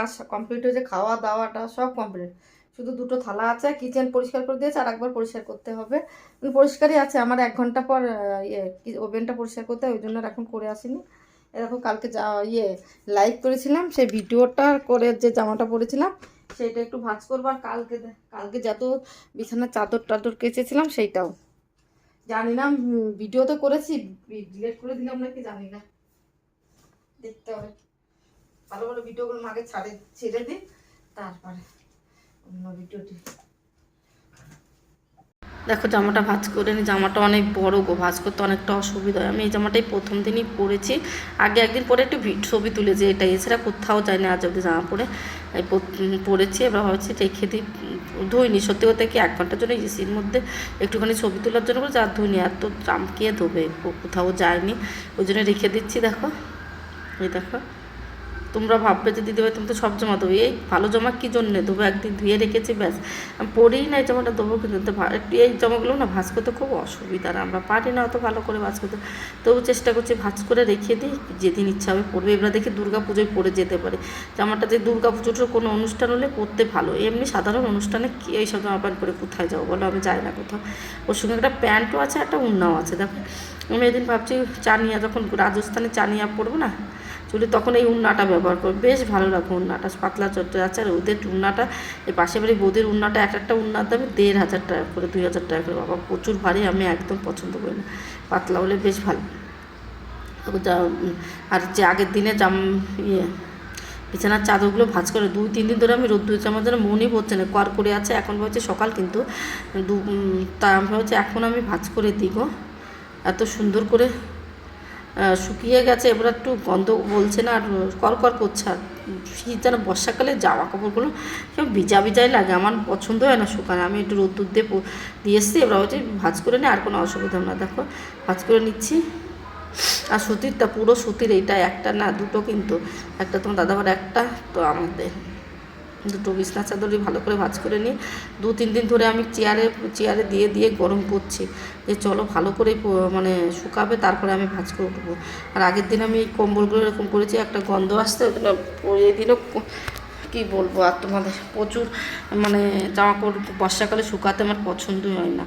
কাজ কমপ্লিট হয়েছে খাওয়া দাওয়াটা সব কমপ্লিট শুধু দুটো থালা আছে কিচেন পরিষ্কার করে দিয়েছে, আর একবার পরিষ্কার করতে হবে। পরিষ্কারই আছে, আমার এক ঘণ্টা পর ইয়ে ওভেনটা পরিষ্কার করতে হয়, ওই জন্য এখন করে আসিনি। এরকম কালকে যা ইয়ে লাইভ করেছিলাম, সেই ভিডিওটা করে যে জামাটা পরেছিলাম, সেইটা একটু ভাঁজ করব, আর কালকে কালকে যত বিছানার চাদর টাদর কেচেছিলাম, সেইটাও। জানি না ভিডিও তো করেছি ডিলেট করে দিলাম নাকি, জানি না। দেখতে হবে। ভালো ভালো ভিডিওগুলো আগে ছাড়ে, ছেড়ে দিই, তারপরে অন্য ভিডিওটি। দেখো, জামাটা ভাঁজ করে নি। জামাটা অনেক বড় গো, ভাঁজ করতে অনেকটা অসুবিধা হয়। আমি এই জামাটাই প্রথম দিনই পরেছি। আগে একদিন পরে একটু ছবি তুলেছি এটা, এছাড়া কোথাও যায়নি আজ অব্দি জামা পরে। পরেছি, এবার ভাবছি রেখে দিই। ধুইনি। সত্যি কথা কি, এক ঘণ্টার জন্য এসির মধ্যে একটুখানি ছবি তোলার জন্য যা ধুইনি। আর তো জাম কে ধোবে? কোথাও যায়নি। ওই জন্য রেখে দিচ্ছি, দেখো। এই দেখো। তোমরা ভাববে যে দিদিভাই তুমি তো সব জমা দেবো। এই ভালো জমা কী জন্য? দেবো একদিন ধুয়ে রেখেছি, ব্যাস। পরেই না এই জামাটা, দেবো কিন্তু এই জামাগুলো না ভাজ করতে খুব অসুবিধা আর আমরা পারি না অত ভালো করে ভাজ করতে। তবু চেষ্টা করছি ভাজ করে রেখে দিই, যেদিন ইচ্ছা হবে পরবে। এবার দেখি দুর্গা পুজোয় পরে যেতে পারে। জামাটা যে দুর্গা পুজোটার কোনো অনুষ্ঠান হলে পরতে ভালো। এমনি সাধারণ অনুষ্ঠানে কি এইসব জামা প্যান্ট পরে কোথায় যাব বলো? আমি যাই না কোথাও। ওর সঙ্গে একটা প্যান্টও আছে, একটা উন্নাও আছে। দেখো, আমি এদিন ভাবছি চানিয়া, যখন রাজস্থানে চানিয়া পরবো না চুলে তখন এই উন্নাটা ব্যবহার করবে। বেশ ভালো লাগে উন্নাটা, পাতলা চট্ট আছে, আর ওদের উন্নাটা, এই পাশে বাড়ি বৌদির উন্নাটা, এক একটা উন্নার দামে দেড় হাজার টাকা করে, দুই হাজার টাকা করে। বাবা, প্রচুর ভারী, আমি একদম পছন্দ করি না। পাতলা হলে বেশ ভালো। আর যে আগের দিনে জাম ইয়ে বিছানার চাদরগুলো ভাঁজ করে দুই, তিন দিন ধরে আমি রোদ ধুয়েছি আমার যেন মনই পড়ছে না। কর করে আছে, এখন ভাবছি সকাল কিন্তু, দু তা ভাবছি এখন আমি ভাঁজ করে দিব। এত সুন্দর করে শুকিয়ে গেছে, এবার একটু গন্ধ বলছে না, আর কর কর করছে, আর শীত যেন বর্ষাকালে জামা কাপড়গুলো কেমন ভিজা ভিজাই লাগে, আমার পছন্দ হয় না শুকানো, আমি একটু রোদ্দুর দিয়ে দিয়ে এসছি, এবার হচ্ছে ভাজ করে নিই আর কোনো অসুবিধা না, দেখো, ভাজ করে নিচ্ছি। আর সুতিরটা, পুরো সুতির এইটা, একটা না, দুটো কিন্তু, একটা তোমার দাদাবার একটা, তো আমাদের দুটো বিছনা চাদরই ভালো করে ভাজ করে নিই। দু, তিন দিন ধরে আমি চেয়ারে চেয়ারে দিয়ে দিয়ে গরম করছি। যে চলো ভালো করে মানে শুকাবে, তারপরে আমি ভাজ করে উঠবো। আর আগের দিন আমি এই কম্বলগুলো এরকম করেছি, একটা গন্ধ আসতে এই দিনও ক- বলব, আর তোমাদের প্রচুর মানে জামা কাপড় বর্ষাকালে শুকাতে আমার পছন্দই হয় না।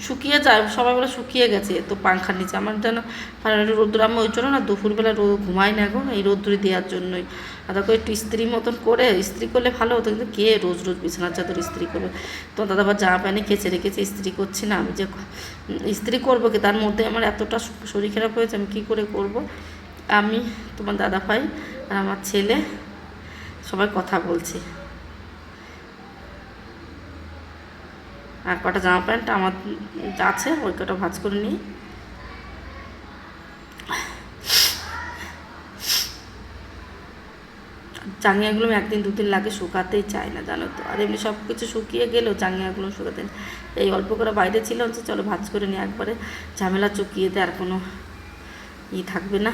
শুকিয়ে যায়, সবাই বলে শুকিয়ে গেছে, তো পাংখার নিচে। আমার যেন রোদ্দুর, আমি ওই জন্য না দুপুরবেলা রোদ ঘুমাই না এখন এই রোদ্দুরে দেওয়ার জন্যই। আর দেখো, একটু ইস্ত্রি মতন করে, ইস্ত্রি করলে ভালো হতো, কিন্তু কে রোজ রোজ বিছানার চাদর ইস্ত্রি করবে? তো দাদা আবার জামা প্যান্টে কেচে রেখেছে, ইস্ত্রি করছি না, আমি যে ইস্ত্রি করব কি, তার মধ্যে আমার এতটা শরীর খারাপ হয়েছে, আমি কী করে করব? আমি তোমার দাদা ভাই আর আমার ছেলে সবাই কথা বলছি। আর কটা জামা প্যান্ট আমার আছে, ওই কটা ভাজ করে নিই। চাঙিয়াগুলো একদিন দুদিন লাগে শুকাতেই চাই না, জানো তো। আর এমনি সব কিছু শুকিয়ে গেলেও চাঙিয়াগুলো শুকাতে এই অল্প করে বাইরে ছিল চলো ভাজ করে নিই একবারে। ঝামেলা চুকিয়ে দেয় আর কোনো ই থাকবে না।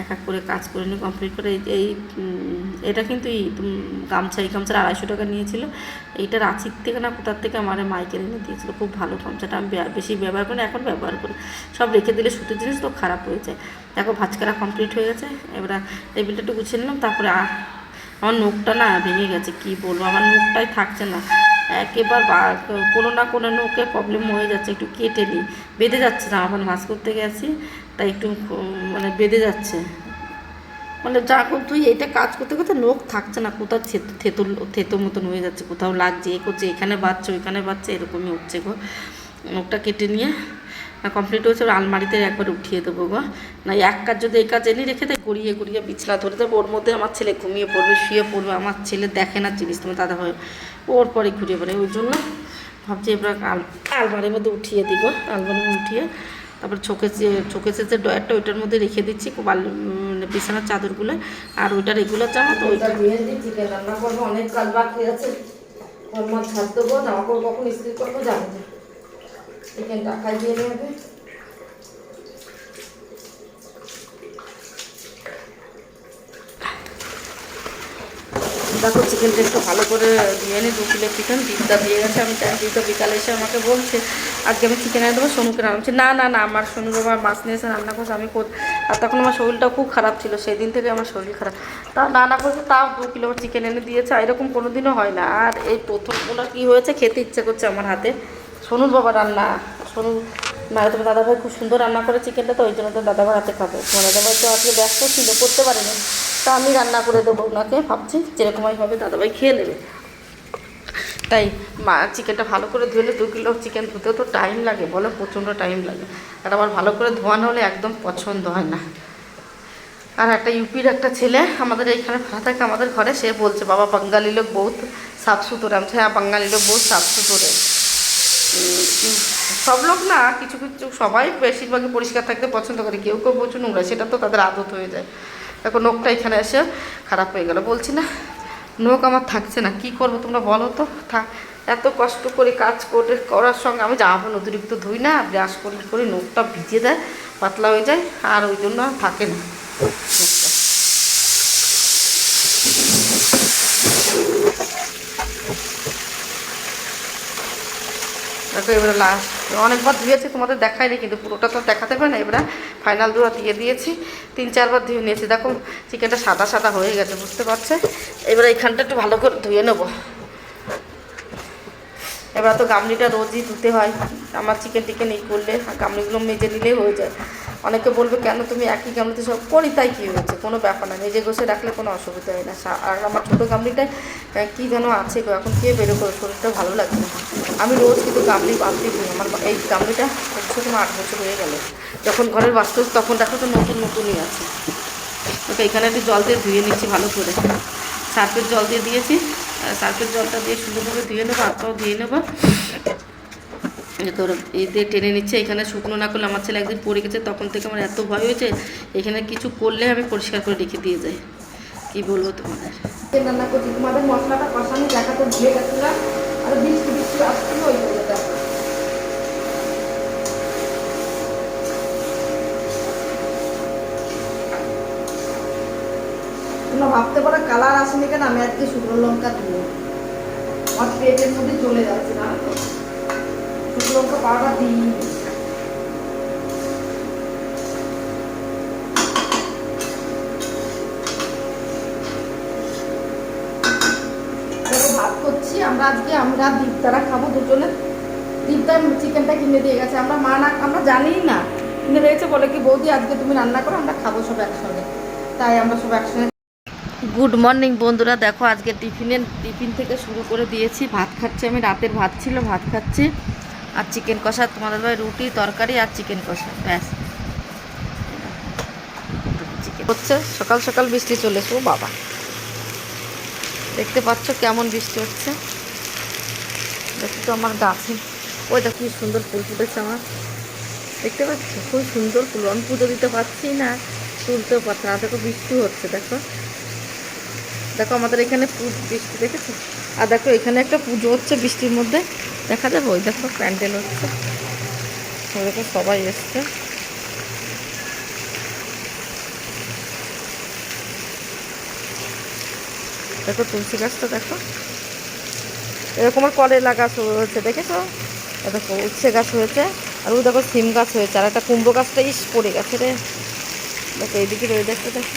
এক এক করে কাজ করে নিয়ে কমপ্লিট করে, এই এটা কিন্তু এই গামছা, এই গামছার আড়াইশো টাকা নিয়েছিল। এইটা রাঁচির থেকে না কোথার থেকে আমার মাইকেল এনে দিয়েছিলো। খুব ভালো গামছাটা, আমি বেশি ব্যবহার করি এখন ব্যবহার করি। সব রেখে দিলে সুতির জিনিস তো খারাপ হয়ে যায়। দেখো ভাজকারা কমপ্লিট হয়ে গেছে। এবার টেবিলটা একটু গুছিয়ে নিলাম, তারপরে আমার নোখটা না ভেঙে গেছে, কি বলব? আমার নোখটাই থাকছে না। একেবার কোনো না কোনো নৌকে প্রবলেম হয়ে যাচ্ছে, একটু কেটে নিই। বেঁধে যাচ্ছে না, আমার মাছ করতে গেছি, তাই একটু মানে বেঁধে যাচ্ছে। মানে যা কর তুই এটা কাজ করতে করতে নোখ থাকছে না, কোথাও থেতো থেতো থেতো মতন হয়ে যাচ্ছে, কোথাও লাগছে, এ করছে, এখানে বাচ্চা ওইখানে বাচ্চা এরকমই হচ্ছে গো। নোখটা কেটে নিয়ে কমপ্লিট হয়েছে ওর আলমারিতে একবার উঠিয়ে দেবো গো। না এক কাজ যদি এই কাজ এনে রেখে দেয় গড়িয়ে গড়িয়ে বিছলা ধরে দেবো। ওর মধ্যে আমার ছেলে ঘুমিয়ে পড়বে শুয়ে পড়বে আমার ছেলে দেখে না জিনিস তোমার দাদা হয় ওর পরে ঘুরিয়ে পড়ে ওই জন্য ভাবছি এবার আল আলমারির মধ্যে উঠিয়ে দিব আলমারির মধ্যে উঠিয়ে। তারপর চোখেছে চোখেছে যে ডয়ারটা ওইটার মধ্যে রেখে দিচ্ছি উম, বিছানার চাদরগুলো। আর ওইটা রেগুলার জামা তো ওইটা। রান্না করব অনেক কাজ বাকি আছে। ওর ছাড় দেবো কখন ইস্ত্রি করব যাব চিকেনটা খাই দিয়ে নেবে দেখো, চিকেনটা একটু ভালো করে ধুয়ে নিই দু কিলো চিকেন দিদা দিয়ে গেছে। আমি জানি দিদা বিকালে এসে আমাকে বলছে, আজকে আমি চিকেন এনে দেবো, সোনুকে রান্না করছি। না না না, আমার সোনু বাবা মাছ নিয়ে এসে রান্না করছে। আমি আর তখন আমার শরীরটা খুব খারাপ ছিল সেই দিন থেকে আমার শরীর খারাপ। তা রান্না করছে তাও দু কিলো চিকেন এনে দিয়েছে এরকম কোনো দিনও হয় না। আর এই প্রথমগুলো কী হয়েছে, খেতে ইচ্ছে করছে আমার হাতে। সোনুর বাবা রান্না সোনু না তোমার দাদাভাই খুব সুন্দর রান্না করে চিকেনটা তো, ওই জন্য তো দাদাভাই হাতে খাবে। তোমার দাদাভাই তো আজকে ব্যস্ত ছিল, করতে পারেনি। তা আমি রান্না করে দেবো ওনাকে, ভাবছি যেরকমই হবে দাদাভাই খেয়ে নেবে। তাই মা চিকেনটা ভালো করে ধুলে দু কিলো চিকেন ধুতেও তো টাইম লাগে, বলো প্রচণ্ড টাইম লাগে। আর আবার ভালো করে ধোয়ানো হলে একদম পছন্দ হয় না। আর একটা ইউপির একটা ছেলে আমাদের এইখানে ভাড়া থাকে আমাদের ঘরে, সে বলছে, বাবা, বাঙালি লোক বহুত সাফ সুতরে আমি হ্যাঁ বাঙালি লোক বহুত সাফ সুতরে সব লোক না কিছু কিছু সবাই বেশিরভাগই পরিষ্কার থাকতে পছন্দ করে। কেউ কেউ প্রচুর নোংরা, সেটা তো তাদের আদত হয়ে যায়। দেখো নোকটা এখানে এসে খারাপ হয়ে গেল। বলছি না নোক আমার থাকছে না। কি করব তোমরা বলো তো? থাক, এত কষ্ট করে কাজ করে করার সঙ্গে আমি জামা অতিরিক্ত ধুই না, ব্রাশ করি, করে নোকটা ভিজে দেয়, পাতলা হয়ে যায়, আর ওই জন্য থাকে না। দেখো এবারে লাস্ট অনেকবার ধুয়েছি, তোমাদের দেখায়নি কিন্তু পুরোটা তো দেখাতে পারে না, এবারে ফাইনাল দুটা দিয়ে দিয়েছি, তিন চারবার ধুয়ে নিয়েছি। দেখো চিকেনটা সাদা সাদা হয়ে গেছে, বুঝতে পারছে? এবারে এইখানটা একটু ভালো করে ধুয়ে নেব। এবার তো গামলিটা রোজই ধুতে হয়। আমার চিকেন টিকেন এই করলে গামলিগুলো মেজে নিলেই হয়ে যায়। অনেকে বলবে কেন তুমি একই গামলিতে সব করি? তাই কী হয়েছে? কোনো ব্যাপার না মেজে ঘষে রাখলে কোনো অসুবিধা হয় না। আর আমার ছোটো গামলিটায় কী যেন আছে গো, এখন কে বেরো করে শরীরটা ভালো লাগছে না। আমি রোজ কিন্তু গামলি বালতি দিই আমার এই গামলিটা হচ্ছে তোমার আট বছর হয়ে গেল। যখন ঘরের বাস্তু তখন দেখো তো নতুন নতুনই আছে। ওকে এখানে একটু জল দিয়ে ধুয়ে নিচ্ছি ভালো করে। সার্ফের জল দিয়ে দিয়েছি। সার্ফের জলটা দিয়ে সুন্দরভাবে ধুয়ে নেব আত্মাও ধুয়ে নেব। তোর দিয়ে টেনে নিচ্ছে, এখানে শুকনো না করলে আমার ছেলে একদিন পড়ে গেছে, তখন থেকে আমার এত ভয় হয়েছে, এখানে কিছু করলে আমি পরিষ্কার করে রেখে দিয়ে যাই। কি বলব তোমাদের? রান্না করছি, তোমাদের মশলাটা কষানো, দেখাতে ভুলে গেছিলাম, আর বৃষ্টি বৃষ্টি আসছিল, ওই তোমরা ভাবতে পারো, কালার আসেনি কেন, আমি আজকে শুকনো লঙ্কা দিয়ে আমার পেটের মধ্যে চলে যাচ্ছে না শুকনো লঙ্কা পাউডার দিই করছি, আমরা আজকে, আমরা দীপদারা খাব দুজনে। দীপদার চিকেনটা কিনে দিয়ে গেছে, আমরা মা না, আমরা জানিই না। কিনে দিয়েছে বলে কি, বৌদি, আজকে তুমি রান্না করো, আমরা খাব সব একসঙ্গে। তাই আমরা সব একসঙ্গে গুড মর্নিং বন্ধুরা, দেখো আজকে টিফিনে টিফিন থেকে শুরু করে দিয়েছি। ভাত খাচ্ছি আমি, রাতের ভাত ছিল, ভাত খাচ্ছি। আর চিকেন কষা, তোমাদের ভাই রুটি, তরকারি আর চিকেন কষা, ব্যাস। হচ্ছে, সকাল সকাল বৃষ্টি চলে এসো, বাবা। দেখতে পাচ্ছ কেমন বৃষ্টি হচ্ছে? দেখো তো আমার গাছে। ওই দেখো কি সুন্দর ফুল ফুটেছে আমার। দেখতে পাচ্ছ? খুব সুন্দর ফুল, আমি পুজো দিতে পারছি না। তুলতেও পারছি না, দেখো বৃষ্টি হচ্ছে, দেখো। দেখো আমাদের এখানে বৃষ্টি দেখেছ? আর দেখো এখানে একটা পুজো হচ্ছে বৃষ্টির মধ্যে। দেখা যাবে? ওই দেখো প্যান্ডেল হচ্ছে। দেখো সবাই এসছে। দেখো তুলসী গাছটা দেখো। এরকম আর কলেলা গাছ হয়েছে, দেখেছ? দেখো উচ্ছে গাছ হয়েছে। আর ওই দেখো সিম গাছ হয়েছে। আর একটা কুমড়ো গাছটা ইস পড়ে গেছে রে। দেখো এইদিকে রয়ে দেখো দেখো।